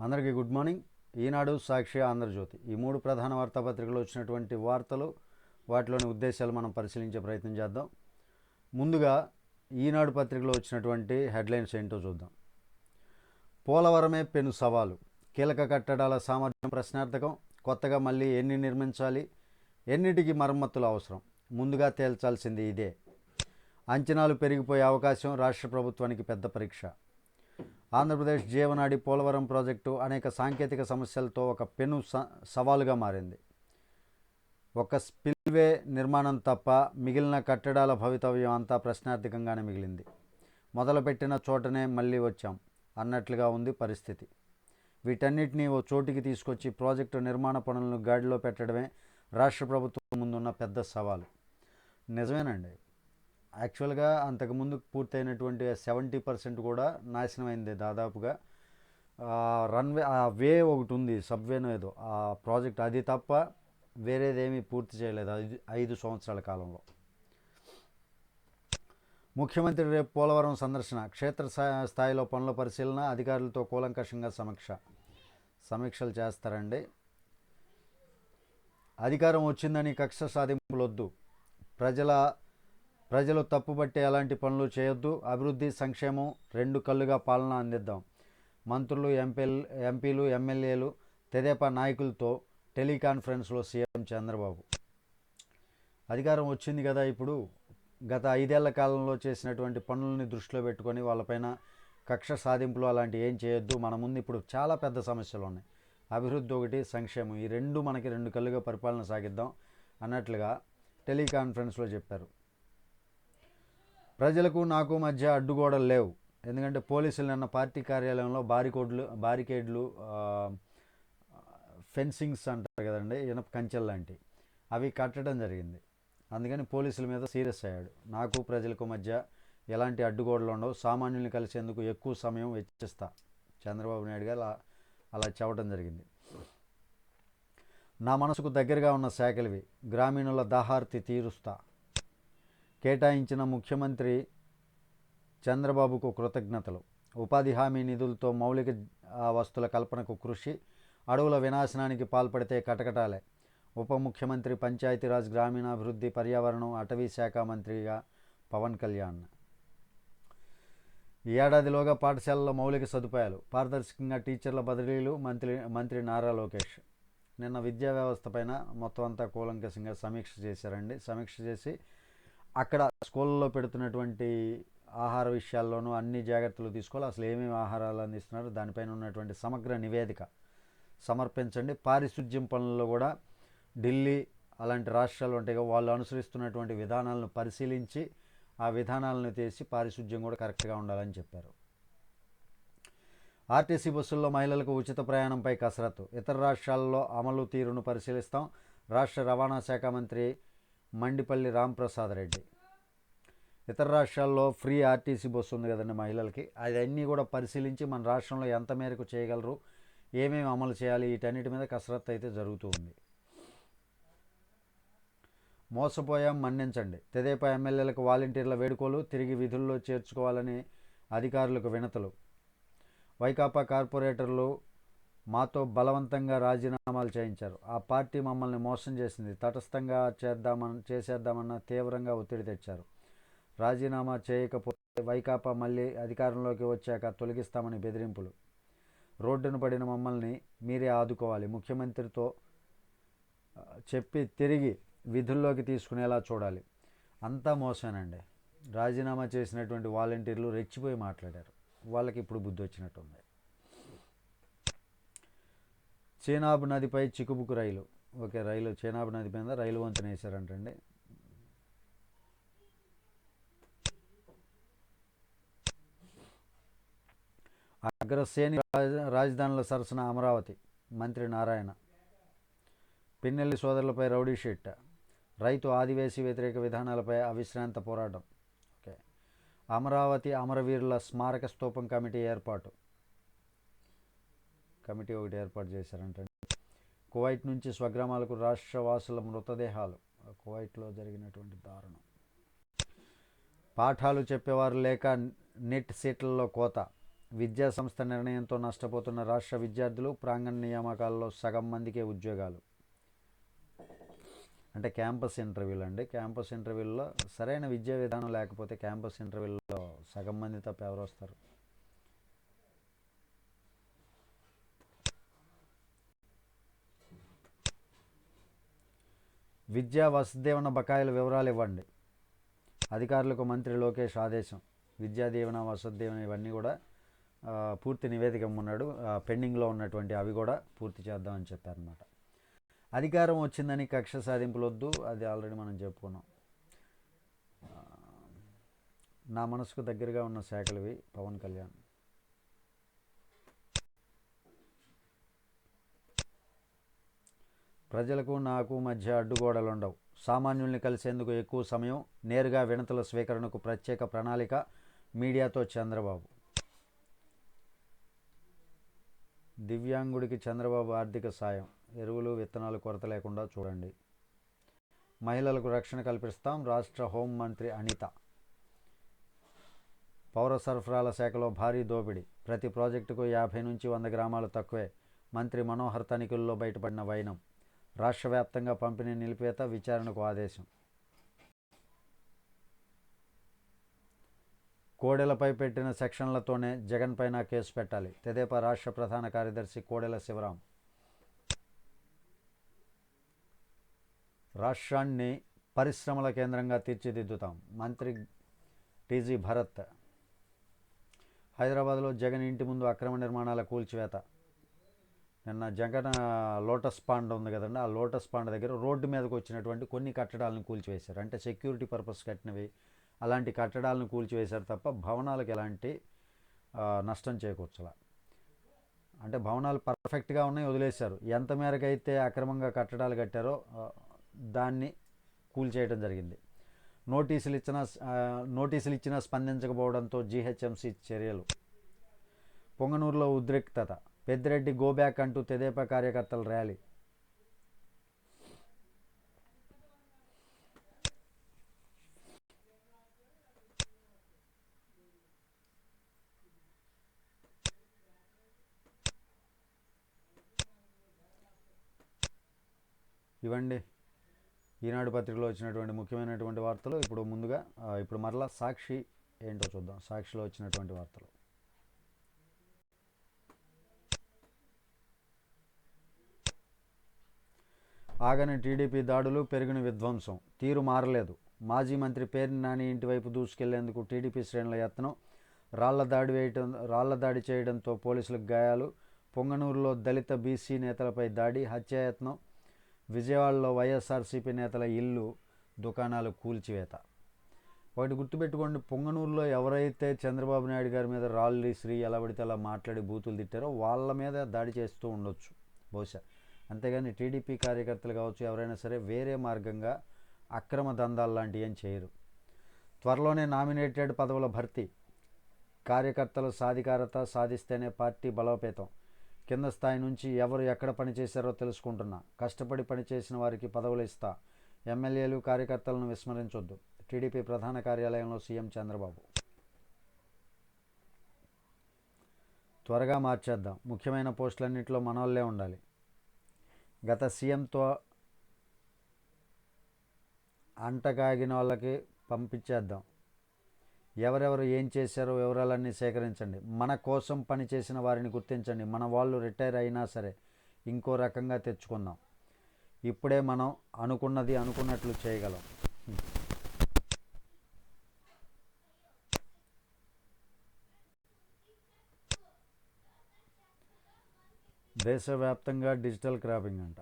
అందరికీ good morning. Eenadu Sakshi Andhrajyothy. ఈ మూడు ప్రధాన వార్తాపత్రికలు వచ్చినటువంటి వార్తలు వాటిలోని ఉద్దేశాలు మనం పరిశీలించే ప్రయత్నం చేద్దాం. ముందుగా ఈనాడు పత్రికలో వచ్చినటువంటి హెడ్లైన్స్ ఏంటో చూద్దాం. పోలవరమే పెను సవాలు. కీలక కట్టడాల సామర్థ్యం ప్రశ్నార్థకం. కొత్తగా మళ్ళీ ఎన్ని నిర్మించాలి? ఎన్నిటికి మరమ్మతులు అవసరం? ముందుగా తేల్చాల్సింది ఇదే. అంచనాలు పెరిగిపోయే అవకాశం రాష్ట్ర ప్రభుత్వానికి పెద్ద పరీక్ష. ఆంధ్రప్రదేశ్ జీవనాడి పోలవరం ప్రాజెక్టు అనేక సాంకేతిక సమస్యలతో ఒక పెను స- సవాలుగా మారింది. ఒక స్పిల్వే నిర్మాణం తప్ప మిగిలిన కట్టడాల భవితవ్యం అంతా ప్రశ్నార్థకంగానే మిగిలింది. మొదలుపెట్టిన చోటనే మళ్ళీ వచ్చాం అన్నట్లుగా ఉంది పరిస్థితి. వీటన్నిటినీ ఓ చోటికి తీసుకొచ్చి ప్రాజెక్టు నిర్మాణ పనులను గాడిలో పెట్టడమే రాష్ట్ర ప్రభుత్వం ముందున్న పెద్ద సవాలు. నిజమేనండి. యాక్చువల్గా అంతకుముందు పూర్తయినటువంటి సెవెంటీ పర్సెంట్ కూడా నాశనమైంది దాదాపుగా. రన్వే ఆ వే ఒకటి ఉంది సబ్వేనో ఏదో. ఆ ప్రాజెక్ట్ అది తప్ప వేరేదేమీ పూర్తి చేయలేదు ఐదు ఐదు సంవత్సరాల కాలంలో. ముఖ్యమంత్రి రేపు పోలవరం సందర్శన క్షేత్ర స్థాయిలో పనుల పరిశీలన అధికారులతో కూలంకషంగా సమీక్ష. సమీక్షలు చేస్తారండి. అధికారం వచ్చిందని కక్ష సాధింపులొద్దు. ప్రజల ప్రజలు తప్పుబట్టే ఎలాంటి పనులు చేయొద్దు. అభివృద్ధి సంక్షేమం రెండు కళ్ళుగా పాలన అందిద్దాం. మంత్రులు ఎంపీలు ఎంపీలు ఎమ్మెల్యేలు తెదేపా నాయకులతో టెలికాన్ఫరెన్స్లో సీఎం చంద్రబాబు. అధికారం వచ్చింది కదా ఇప్పుడు? గత ఐదేళ్ళ కాలంలో చేసినటువంటి పనులని దృష్టిలో పెట్టుకొని వాళ్ళపైన కక్ష సాధింపులు అలాంటి ఏం చేయొద్దు. మన ముందు ఇప్పుడు చాలా పెద్ద సమస్యలు ఉన్నాయి. అభివృద్ధి ఒకటి సంక్షేమం. ఈ రెండు మనకి రెండు కళ్ళుగా పరిపాలన సాగిద్దాం అన్నట్లుగా టెలికాన్ఫరెన్స్లో చెప్పారు. ప్రజలకు నాకు మధ్య అడ్డుగోడలు లేవు. ఎందుకంటే పోలీసులు నిన్న పార్టీ కార్యాలయంలో బారికోడ్లు బారికేడ్లు ఫెన్సింగ్స్ అంటారు కదండి ఇనప కంచెలు లాంటి అవి కట్టడం జరిగింది. అందుకని పోలీసుల మీద సీరియస్ అయ్యాడు. నాకు ప్రజలకు మధ్య ఎలాంటి అడ్డుగోడలు ఉండవు. సామాన్యుల్ని కలిసేందుకు ఎక్కువ సమయం వెచ్చిస్తా. చంద్రబాబు నాయుడు గారు అలా అలా చెప్పడం జరిగింది. నా మనసుకు దగ్గరగా ఉన్న శాఖలవి గ్రామీణుల దాహార్తి తీరుస్తా. కేటాయించిన ముఖ్యమంత్రి చంద్రబాబుకు కృతజ్ఞతలు. ఉపాధి హామీ నిధులతో మౌలిక వస్తుల కల్పనకు కృషి అడవుల వినాశనానికి పాల్పడితే కటకటాలే. ఉప ముఖ్యమంత్రి పంచాయతీరాజ్ గ్రామీణాభివృద్ధి పర్యావరణం అటవీ శాఖ మంత్రిగా పవన్ కళ్యాణ్. ఈ ఏడాదిలోగా పాఠశాలలో మౌలిక సదుపాయాలు పారదర్శకంగా టీచర్ల బదిలీలు మంత్రి మంత్రి నారా లోకేష్. నిన్న విద్యా వ్యవస్థ పైన మొత్తం అంతా కూలంకషంగా సమీక్ష చేశారండి. సమీక్ష చేసి అక్కడ స్కూళ్ళలో పెడుతున్నటువంటి ఆహార విషయాల్లోనూ అన్ని జాగ్రత్తలు తీసుకోవాలి. అసలు ఏమేమి ఆహారాలు అందిస్తున్నారు? దానిపైన ఉన్నటువంటి సమగ్ర నివేదిక సమర్పించండి. పారిశుద్ధ్యం పనుల్లో కూడా ఢిల్లీ అలాంటి రాష్ట్రాలు ఉంటాయి వాళ్ళు అనుసరిస్తున్నటువంటి విధానాలను పరిశీలించి ఆ విధానాలను తీసి పారిశుద్ధ్యం కూడా కరెక్ట్గా ఉండాలని చెప్పారు. ఆర్టీసీ బస్సుల్లో మహిళలకు ఉచిత ప్రయాణంపై కసరత్తు. ఇతర రాష్ట్రాల్లో అమలు తీరును పరిశీలిస్తాం. రాష్ట్ర రవాణా శాఖ మంత్రి మండిపల్లి రాంప్రసాద్ రెడ్డి. ఇతర రాష్ట్రాల్లో ఫ్రీ ఆర్టీసీ బస్సు ఉంది కదండి మహిళలకి. అవన్నీ కూడా పరిశీలించి మన రాష్ట్రంలో ఎంత మేరకు చేయగలరు ఏమేమి అమలు చేయాలి వీటన్నిటి మీద కసరత్తు అయితే జరుగుతూ ఉంది. మోసపోయాం మన్నించండి. తెదేపా ఎమ్మెల్యేలకు వాలంటీర్ల వేడుకోలు తిరిగి విధుల్లో చేర్చుకోవాలని అధికారులకు వినతులు. వైకాపా కార్పొరేటర్లు మాతో బలవంతంగా రాజీనామాలు చేయించారు. ఆ పార్టీ మమ్మల్ని మోసం చేసింది. తటస్థంగా చేద్దామని చేసేద్దామన్న తీవ్రంగా ఒత్తిడి తెచ్చారు. రాజీనామా చేయకపోతే వైకాపా మళ్ళీ అధికారంలోకి వచ్చాక తొలగిస్తామని బెదిరింపులు. రోడ్డున పడిన మమ్మల్ని మీరే ఆదుకోవాలి. ముఖ్యమంత్రితో చెప్పి తిరిగి విధుల్లోకి తీసుకునేలా చూడాలి. అంతా మోసానండి. రాజీనామా చేసినటువంటి వాలంటీర్లు రెచ్చిపోయి మాట్లాడారు. వాళ్ళకి ఇప్పుడు బుద్ధి వచ్చినట్టుంది. చేనాబ్ నదిపై చిక్కుబుకు రైలు. ఓకే రైలు చేనాబ్ నది మీద రైలు వంతెన వేశారంటండి. అగ్రశ్రేణి రాజ- రాజధానుల సరసన అమరావతి మంత్రి నారాయణ. పిన్నెల్లి సోదరులపై రౌడీ షీట్. రైతు ఆదివేసి వ్యతిరేక విధానాలపై అవిశ్రాంత పోరాటం. ఓకే. అమరావతి అమరవీరుల స్మారక స్తూపం కమిటీ ఏర్పాటు. కమిటీ ఒకటి ఏర్పాటు చేశారంటే. కువైట్ నుంచి స్వగ్రామాలకు రాష్ట్రవాసుల మృతదేహాలు. కువైట్లో జరిగినటువంటి దారుణం. పాఠాలు చెప్పేవారు లేక నెట్ సీట్లలో కోత. విద్యా సంస్థ నిర్ణయంతో నష్టపోతున్న రాష్ట్ర విద్యార్థులు ప్రాంగణ నియామకాల్లో సగం మందికే ఉద్యోగాలు. అంటే క్యాంపస్ ఇంటర్వ్యూలు అండి. క్యాంపస్ ఇంటర్వ్యూల్లో సరైన విద్యా విధానం లేకపోతే క్యాంపస్ ఇంటర్వ్యూల్లో సగం మంది తప్ప ఎవరు వస్తారు? విద్యా వసుదేవన బకాయిల వివరాలు ఇవ్వండి. అధికారులకు మంత్రి లోకేష్ ఆదేశం. విద్యా దీవెన వసతిదీవెన ఇవన్నీ కూడా పూర్తి నివేదిక ఇమ్మన్నాడు. పెండింగ్లో ఉన్నటువంటి అవి కూడా పూర్తి చేద్దామని చెప్పారనమాట అధికారం వచ్చిందని కక్ష సాధింపులు వద్దు అది ఆల్రెడీ మనం చెప్పుకున్నాం. నా మనసుకు దగ్గరగా ఉన్న శాఖలు ఇవి పవన్ కళ్యాణ్. ప్రజలకు నాకు మధ్య అడ్డుగోడలు ఉండవు సామాన్యుల్ని కలిసేందుకు ఎక్కువ సమయం నేరుగా వినతుల స్వీకరణకు ప్రత్యేక ప్రణాళిక మీడియాతో చంద్రబాబు. దివ్యాంగుడికి చంద్రబాబు ఆర్థిక సాయం ఎరువులు విత్తనాలు కొరత లేకుండా చూడండి. మహిళలకు రక్షణ కల్పిస్తాం రాష్ట్ర హోంమంత్రి అనిత. పౌర సరఫరాల శాఖలో భారీ దోపిడీ ప్రతి ప్రాజెక్టుకు యాభై నుంచి వంద గ్రామాలు తక్కువే. మంత్రి మనోహర్ తనిఖీల్లో బయటపడిన వైనం. రాష్ట్ర వ్యాప్తంగా పంపిణీ నిలిపేత విచారణకు ఆదేశం. కోడెలపై పెట్టిన సెక్షన్లతోనే జగన్ పైన కేసు పెట్టాలి. తెదేపా రాష్ట్ర ప్రధాన కార్యదర్శి కోడెల శివరాం. రాష్ట్రాన్ని పరిశ్రమల కేంద్రంగా తీర్చిదిద్దుతాం. మంత్రి టీజీ భరత్. హైదరాబాద్లో జగన్ ఇంటి ముందు అక్రమ నిర్మాణాల కూల్చివేత. నిన్న జగన్ లోటస్ పాండ్ ఉంది కదండి ఆ లోటస్ పాండ్ దగ్గర రోడ్డు మీదకి వచ్చినటువంటి కొన్ని కట్టడాలను కూల్చివేశారు. అంటే సెక్యూరిటీ పర్పస్ కట్టినవి అలాంటి కట్టడాలను కూల్చివేశారు తప్ప భవనాలకు ఎలాంటి నష్టం చేకూర్చాల. అంటే భవనాలు పర్ఫెక్ట్గా ఉన్నాయి వదిలేశారు. ఎంత మేరకు అయితే అక్రమంగా కట్టడాలు కట్టారో దాన్ని కూల్చేయడం జరిగింది. నోటీసులు ఇచ్చిన నోటీసులు ఇచ్చినా స్పందించకపోవడంతో జీహెచ్ఎంసీ చర్యలు. పొంగనూరులో ఉద్రిక్తత. పెద్దిరెడ్డి గోబ్యాక్ అంటూ తెదేపా కార్యకర్తల ర్యాలీ. ఇవండి ఈనాడు పత్రికలో వచ్చినటువంటి ముఖ్యమైనటువంటి వార్తలు. ఇప్పుడు ముందుగా ఇప్పుడు మరలా సాక్షి ఏంటో చూద్దాం. సాక్షిలో వచ్చినటువంటి వార్తలు. ఆగని టీడీపీ దాడులు పెరిగిన విధ్వంసం. తీరు మారలేదు. మాజీ మంత్రి పేర్ని నాని ఇంటి వైపు దూసుకెళ్ళేందుకు టీడీపీ శ్రేణుల యత్నం రాళ్ళ దాడి వేయటం రాళ్ళ దాడి చేయడంతో పోలీసులకు గాయాలు. పొంగనూరులో దళిత బీసీ నేతలపై దాడి హత్యాయత్నం. విజయవాడలో వైఎస్ఆర్సీపీ నేతల ఇల్లు దుకాణాలు కూల్చివేత. ఒకటి గుర్తుపెట్టుకోండి పొంగనూరులో ఎవరైతే చంద్రబాబు నాయుడు గారి మీద రాళ్ళు శ్రీ ఎలా పడితే అలా మాట్లాడి బూతులు తిట్టారో వాళ్ళ మీద దాడి చేస్తూ ఉండొచ్చు బహుశా. అంతేగాని టీడీపీ కార్యకర్తలు కావచ్చు ఎవరైనా సరే వేరే మార్గంగా అక్రమ దందాలు లాంటివి ఏం చేయరు. త్వరలోనే నామినేటెడ్ పదవుల భర్తీ కార్యకర్తల సాధికారత సాధిస్తేనే పార్టీ బలోపేతం. కింద స్థాయి నుంచి ఎవరు ఎక్కడ పనిచేశారో తెలుసుకుంటున్నా. కష్టపడి పనిచేసిన వారికి పదవులు ఇస్తా. ఎమ్మెల్యేలు కార్యకర్తలను విస్మరించొద్దు. టీడీపీ ప్రధాన కార్యాలయంలో సీఎం చంద్రబాబు. త్వరగా మార్చేద్దాం. ముఖ్యమైన పోస్టులన్నింటిలో మనోళ్ళే ఉండాలి. గత సీఎంతో అంటకాగిన వాళ్ళకి పంపించేద్దాం. ఎవరెవరు ఏం చేశారో వివరాలన్నీ సేకరించండి. మన కోసం పనిచేసిన వారిని గుర్తించండి. మన వాళ్ళు రిటైర్ అయినా సరే ఇంకో రకంగా తెచ్చుకుందాం. ఇప్పుడే మనం అనుకున్నది అనుకున్నట్లు చేయగలం. దేశవ్యాప్తంగా డిజిటల్ క్రాపింగ్ అంట.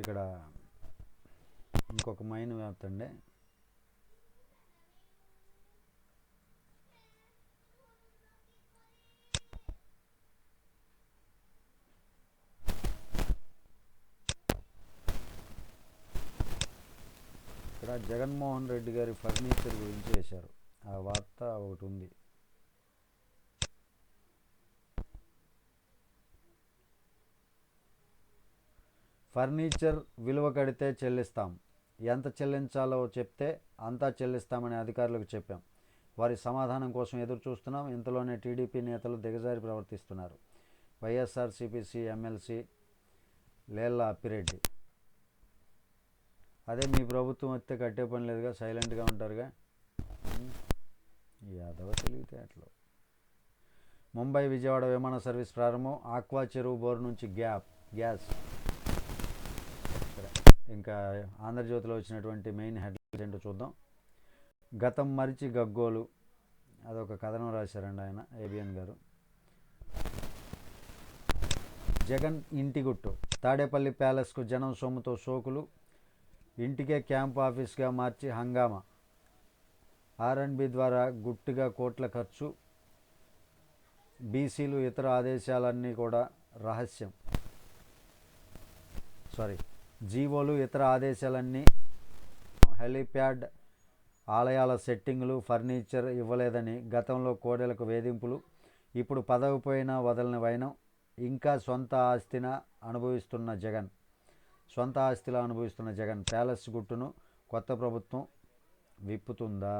ఇక్కడ ఇంకొక మైన్ వ్యాప్తండి ఇక్కడ జగన్మోహన్ రెడ్డి గారి ఫర్నిచర్ గురించి వేశారు. ఆ వార్త ఒకటి ఉంది. ఫర్నిచర్ విలువ కడితే చెల్లిస్తాం. ఎంత చెల్లించాలో చెప్తే అంతా చెల్లిస్తామని అధికారులకు చెప్పాం. వారి సమాధానం కోసం ఎదురు చూస్తున్నాం. ఇంతలోనే టీడీపీ నేతలు దిగజారి ప్రవర్తిస్తున్నారు. YSRCP MLC Lella Appireddy. అదే మీ ప్రభుత్వం వస్తే కట్టే పని లేదుగా సైలెంట్గా ఉంటారుగా. యాదవ తెలివితేటలు. ముంబై విజయవాడ విమాన సర్వీస్ ప్రారంభం ఆక్వా చెరువు బోర్ నుంచి గ్యాప్ గ్యాస్. ఇంకా ఆంధ్రజ్యోతిలో వచ్చినటువంటి మెయిన్ హెడ్లైన్స్ ఏంటో చూద్దాం. గతం మరిచి గగ్గోలు. అదొక కథనం రాశారండి ఆయన ఏబిఎన్ గారు. జగన్ ఇంటి గుట్టు. తాడేపల్లి ప్యాలెస్కు జనం సొమ్ముతో సోకులు. ఇంటికే క్యాంప్ ఆఫీస్గా మార్చి హంగామా. ఆర్ఎండ్బి ద్వారా గుట్టుగా కోట్ల ఖర్చు బీసీలు ఇతర ఆదేశాలన్నీ కూడా రహస్యం. సారీ జీవోలు ఇతర ఆదేశాలన్నీ హెలీప్యాడ్ ఆలయాల సెట్టింగులు ఫర్నిచర్ ఇవ్వలేదని గతంలో కోడెలకు వేధింపులు ఇప్పుడు పదవి పోయినా వదలని వైనం ఇంకా సొంత ఆస్తిన అనుభవిస్తున్న జగన్. సొంత ఆస్తిలో అనుభవిస్తున్న జగన్ ప్యాలెస్ గుట్టును కొత్త ప్రభుత్వం విప్పుతుందా?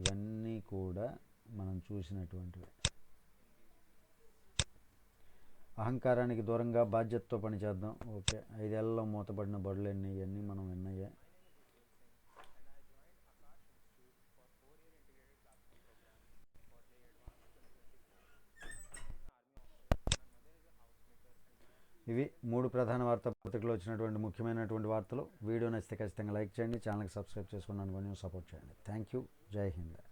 ఇవన్నీ కూడా మనం చూసినటువంటివి. అహంకారానికి దూరంగా బాధ్యతతో పనిచేద్దాం. ఓకే ఐదేళ్ళలో మూతపడిన బడులన్నీ ఇవన్నీ మనం విన్నాయే ఇవి మూడు ప్రధాన వార్తా పత్రికలు వచ్చినటువంటి ముఖ్యమైనటువంటి వార్తలు. వీడియో నచ్చితే ఖచ్చితంగా లైక్ చేయండి. ఛానల్కి సబ్స్క్రైబ్ చేసుకుని కొంచెం సపోర్ట్ చేయండి. Thank you. జై హింద్.